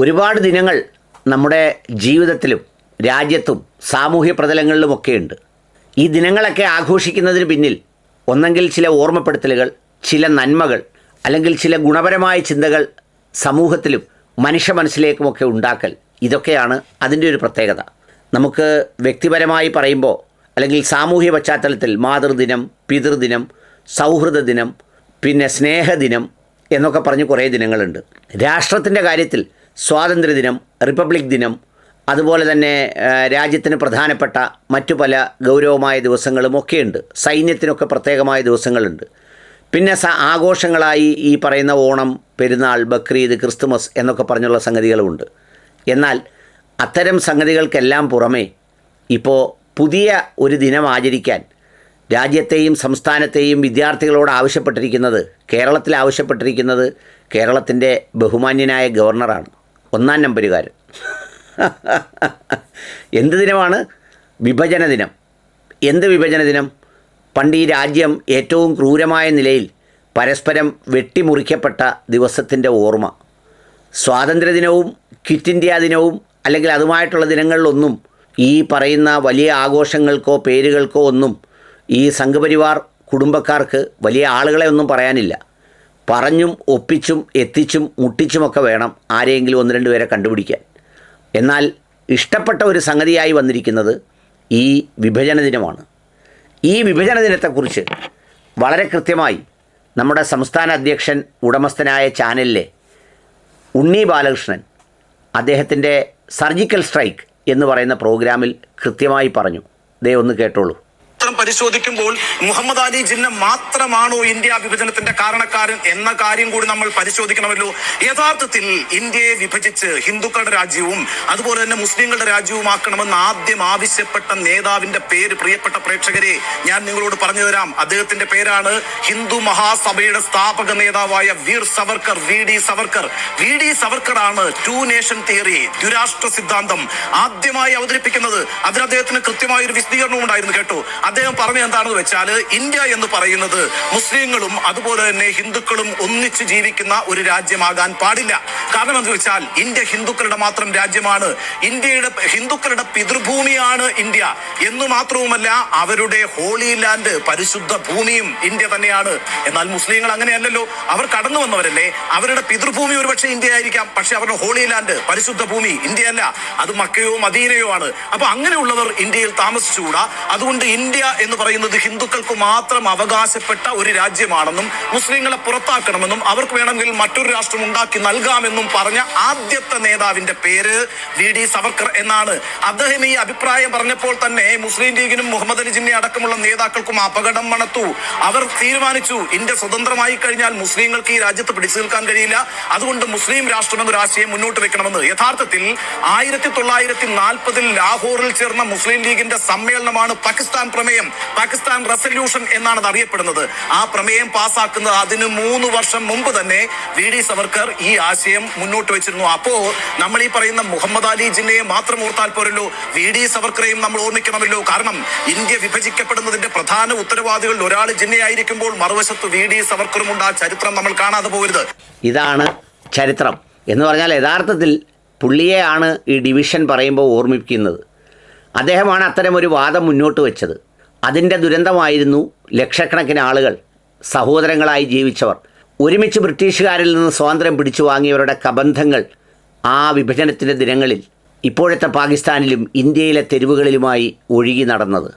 ഒരുപാട് ദിനങ്ങൾ നമ്മുടെ ജീവിതത്തിലും രാജ്യത്തും സാമൂഹ്യ പ്രതലങ്ങളിലുമൊക്കെയുണ്ട് ഈ ദിനങ്ങളൊക്കെ ആഘോഷിക്കുന്നതിന് പിന്നിൽ ഒന്നെങ്കിൽ ചില ഓർമ്മപ്പെടുത്തലുകൾ ചില നന്മകൾ അല്ലെങ്കിൽ ചില ഗുണപരമായ ചിന്തകൾ സമൂഹത്തിലും മനുഷ്യ മനസ്സിലേക്കുമൊക്കെ ഉണ്ടാക്കൽ. ഇതൊക്കെയാണ് അതിന്റെ ഒരു പ്രത്യേകത. നമുക്ക് വ്യക്തിപരമായി പറയുമ്പോൾ അല്ലെങ്കിൽ സാമൂഹ്യ പശ്ചാത്തലത്തിൽ മാതൃദിനം പിതൃദിനം സൗഹൃദ ദിനം പിന്നെ സ്നേഹദിനം എന്നൊക്കെ പറഞ്ഞ് കുറേ ദിനങ്ങളുണ്ട്. രാഷ്ട്രത്തിന്റെ കാര്യത്തിൽ സ്വാതന്ത്ര്യദിനം റിപ്പബ്ലിക് ദിനം അതുപോലെ തന്നെ രാജ്യത്തിന് പ്രധാനപ്പെട്ട മറ്റു പല ഗൗരവമായ ദിവസങ്ങളും ഒക്കെയുണ്ട്. സൈന്യത്തിനൊക്കെ പ്രത്യേകമായ ദിവസങ്ങളുണ്ട്. പിന്നെ സ ആഘോഷങ്ങളായി ഈ പറയുന്ന ഓണം പെരുന്നാൾ ബക്രീദ് ക്രിസ്തുമസ് എന്നൊക്കെ പറഞ്ഞുള്ള സംഗതികളുമുണ്ട്. എന്നാൽ അത്തരം സംഗതികൾക്കെല്ലാം പുറമേ ഇപ്പോൾ പുതിയ ഒരു ദിനം ആചരിക്കാൻ രാജ്യത്തെയും സംസ്ഥാനത്തെയും വിദ്യാർത്ഥികളോട് ആവശ്യപ്പെട്ടിരിക്കുന്നത് കേരളത്തിൽ ആവശ്യപ്പെട്ടിരിക്കുന്നത് കേരളത്തിന്റെ ബഹുമാന്യനായ ഗവർണറാണ്. ഒന്നാം നമ്പരുകാരൻ. എന്ത് ദിനമാണ്? വിഭജന ദിനം. എന്ത് വിഭജന ദിനം? പണ്ട് ഈ രാജ്യം ഏറ്റവും ക്രൂരമായ നിലയിൽ പരസ്പരം വെട്ടിമുറിക്കപ്പെട്ട ദിവസത്തിന്റെ ഓർമ്മ. സ്വാതന്ത്ര്യദിനവും ക്വിറ്റ് ഇന്ത്യ ദിനവും അല്ലെങ്കിൽ അതുമായിട്ടുള്ള ദിനങ്ങളിലൊന്നും ഈ പറയുന്ന വലിയ ആഘോഷങ്ങൾക്കോ പേരുകൾക്കോ ഒന്നും ഈ സംഘപരിവാർ കുടുംബക്കാർക്ക് വലിയ ആളുകളെ ഒന്നും പറയാനില്ല. പറഞ്ഞും ഒപ്പിച്ചും എത്തിച്ചും മുട്ടിച്ചുമൊക്കെ വേണം ആരെയെങ്കിലും ഒന്ന് രണ്ട് പേരെ കണ്ടുപിടിക്കാൻ. എന്നാൽ ഇഷ്ടപ്പെട്ട ഒരു സംഗതിയായി വന്നിരിക്കുന്നത് ഈ വിഭജന ദിനമാണ്. ഈ വിഭജന ദിനത്തെക്കുറിച്ച് വളരെ കൃത്യമായി നമ്മുടെ സംസ്ഥാന അധ്യക്ഷൻ ഉടമസ്ഥനായ ചാനലിലെ ഉണ്ണി ബാലകൃഷ്ണൻ അദ്ദേഹത്തിന്റെ സർജിക്കൽ സ്ട്രൈക്ക് എന്ന് പറയുന്ന പ്രോഗ്രാമിൽ കൃത്യമായി പറഞ്ഞു. ദേ ഒന്ന് കേട്ടോളൂ. പരിശോധിക്കുമ്പോൾ മുഹമ്മദ് അലി ജിന്ന മാത്രമാണോ ഇന്ത്യ വിഭജനത്തിന്റെ കാരണക്കാരൻ എന്ന കാര്യം കൂടി നമ്മൾ പരിശോധിക്കണമല്ലോ. യഥാർത്ഥത്തിൽ ഇന്ത്യയെ വിഭജിച്ച് ഹിന്ദുക്കളുടെ രാജ്യവും അതുപോലെ തന്നെ മുസ്ലിങ്ങളുടെ രാജ്യവുമാക്കണമെന്ന് ആദ്യം ആവശ്യപ്പെട്ട നേതാവിന്റെ പേര് പ്രിയപ്പെട്ട പ്രേക്ഷകരെ ഞാൻ നിങ്ങളോട് പറഞ്ഞു തരാം. അദ്ദേഹത്തിന്റെ പേരാണ് ഹിന്ദു മഹാസഭയുടെ സ്ഥാപക നേതാവായ Veer Savarkar V D Savarkar. V D Savarkar ആണ് ടു നേഷൻ തിയറി ദുരാഷ്ട്ര സിദ്ധാന്തം ആദ്യമായി അവതരിപ്പിക്കുന്നത്. അതിന് അദ്ദേഹത്തിന് കൃത്യമായ ഒരു വിശദീകരണവും ഉണ്ടായിരുന്നു കേട്ടോ. അദ്ദേഹം പറഞ്ഞത് എന്താണെന്ന് വെച്ചാൽ ഇന്ത്യ എന്ന് പറയുന്നത് മുസ്ലിങ്ങളും അതുപോലെ തന്നെ ഹിന്ദുക്കളും ഒന്നിച്ച് ജീവിക്കുന്ന ഒരു രാജ്യമാകാൻ പാടില്ല. കാരണം എന്ന് വെച്ചാൽ ഇന്ത്യ ഹിന്ദുക്കളുടെ മാത്രം രാജ്യമാണ്. ഇന്ത്യയുടെ ഹിന്ദുക്കളുടെ പിതൃഭൂമിയാണ് ഇന്ത്യ. എന്ന് മാത്രവുമല്ല അവരുടെ ഹോളി ലാൻഡ് പരിശുദ്ധ ഭൂമിയും ഇന്ത്യ തന്നെയാണ്. എന്നാൽ മുസ്ലിങ്ങൾ അങ്ങനെയല്ലല്ലോ. അവർ കടന്നു വന്നവരല്ലേ. അവരുടെ പിതൃഭൂമി ഒരുപക്ഷെ ഇന്ത്യ ആയിരിക്കാം പക്ഷെ അവരുടെ ഹോളി ലാൻഡ് പരിശുദ്ധ ഭൂമി ഇന്ത്യയല്ല. അത് മക്കയോ മദീനയോ ആണ്. അപ്പൊ അങ്ങനെയുള്ളവർ ഇന്ത്യയിൽ താമസിച്ചുകൂടാ. അതുകൊണ്ട് ഇന്ത്യ എന്ന് പറയുന്നത് ഹിന്ദുക്കൾക്ക് മാത്രം അവകാശപ്പെട്ട ഒരു രാജ്യമാണെന്നും മുസ്ലിങ്ങളെ പുറത്താക്കണമെന്നും അവർക്ക് വേണമെങ്കിൽ മറ്റൊരു രാഷ്ട്രം ഉണ്ടാക്കി നൽകാമെന്നും പറഞ്ഞ ആദ്യത്തെ നേതാവിന്റെ പേര് വി ഡി സവർക്കർ എന്നാണ്. അദ്ദേഹം ഈ അഭിപ്രായം പറഞ്ഞപ്പോൾ തന്നെ മുസ്ലിം ലീഗിനും മുഹമ്മദ് അലി ജിന്നെ അടക്കമുള്ള നേതാക്കൾക്കും അപകടം മണത്തു. അവർ തീരുമാനിച്ചു ഇന്ത്യ സ്വതന്ത്രമായി കഴിഞ്ഞാൽ മുസ്ലിങ്ങൾക്ക് ഈ രാജ്യത്ത് പിടിച്ചു നിൽക്കാൻ കഴിയില്ല. അതുകൊണ്ട് മുസ്ലിം രാഷ്ട്രം എന്നൊരു ആശയം മുന്നോട്ട് വെക്കണമെന്ന്. യഥാർത്ഥത്തിൽ ആയിരത്തി തൊള്ളായിരത്തി നാൽപ്പതിൽ ലാഹോറിൽ ചേർന്ന മുസ്ലിം ലീഗിന്റെ സമ്മേളനമാണ് പാകിസ്ഥാൻ പ്രമേയം. പാകിസ്ഥാൻ റെസല്യൂഷൻ എന്നാണ് അറിയപ്പെടുന്നത്. ആ പ്രമേയം പാസ്സാക്കുന്നത് അതിന് മൂന്ന് വർഷം മുമ്പ് തന്നെ വി ഡി സവർക്കർ ഈ ആശയം മുന്നോട്ട് വെച്ചിരുന്നു. അപ്പോ നമ്മൾ ഈ പറയുന്ന മുഹമ്മദ് അലി ജിന്നയെ മാത്രം ഓർത്താൽ പോരല്ലോ. വി ഡി സവർക്കറെയും നമ്മൾ ഓർമ്മിക്കണമല്ലോ. കാരണം ഇന്ത്യ വിഭജിക്കപ്പെടുന്നതിന്റെ പ്രധാന ഉത്തരവാദികളിൽ ഒരാൾ ജിന്നയായിരിക്കുമ്പോൾ മറുവശത്ത് വി ഡി സവർക്കറും ഉണ്ട് ആ ചരിത്രം നമ്മൾ കാണാതെ പോകരുത്. ഇതാണ് ചരിത്രം. എന്ന് പറഞ്ഞാൽ യഥാർത്ഥത്തിൽ പുള്ളിയെയാണ് ഈ ഡിവിഷൻ പറയുമ്പോൾ ഓർമ്മിപ്പിക്കുന്നത്. അദ്ദേഹമാണ് അത്തരം ഒരു വാദം മുന്നോട്ട് വെച്ചത്. അതിന്റെ ദുരന്തമായിരുന്നു ലക്ഷക്കണക്കിന് ആളുകൾ സഹോദരങ്ങളായി ജീവിച്ചവർ. ഒരുമിച്ച് ബ്രിട്ടീഷുകാരിൽ നിന്ന് സ്വാതന്ത്ര്യം പിടിച്ചു വാങ്ങിയവരുടെ കബന്ധങ്ങൾ ആ വിഭജനത്തിന്റെ ദിനങ്ങളിൽ ഇപ്പോഴത്തെ പാകിസ്ഥാനിലും ഇന്ത്യയിലെ തെരുവുകളിലുമായി ഒഴുകി നടന്നത്.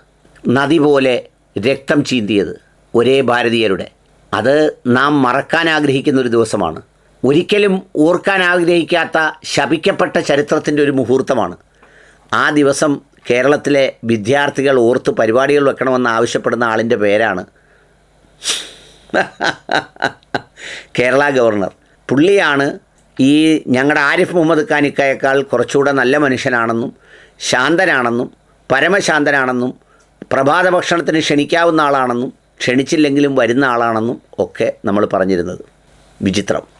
നദി പോലെ രക്തം ചീന്തിയത് ഒരേ ഭാരതീയരുടെ. അത് നാം മറക്കാൻ ആഗ്രഹിക്കുന്ന ഒരു ദിവസമാണ്. ഒരിക്കലും ഓർക്കാൻ ആഗ്രഹിക്കാത്ത ശപിക്കപ്പെട്ട ചരിത്രത്തിന്റെ ഒരു മുഹൂർത്തമാണ്. ആ ദിവസം കേരളത്തിലെ വിദ്യാർത്ഥികൾ ഓർത്ത് പരിപാടികൾ വെക്കണമെന്ന് ആവശ്യപ്പെടുന്ന ആളിന്റെ പേരാണ് കേരള ഗവർണർ. പുള്ളിയാണ് ഈ ഞങ്ങളുടെ ആരിഫ് മുഹമ്മദ് ഖാനിക്കയേക്കാൾ കുറച്ചുകൂടെ നല്ല മനുഷ്യനാണെന്നും ശാന്തനാണെന്നും പരമശാന്തനാണെന്നും പ്രഭാത ഭക്ഷണത്തിന് ക്ഷണിക്കാവുന്ന ആളാണെന്നും ക്ഷണിച്ചില്ലെങ്കിലും വരുന്ന ആളാണെന്നും ഒക്കെ നമ്മൾ പറഞ്ഞിരുന്നത്. വിചിത്രം.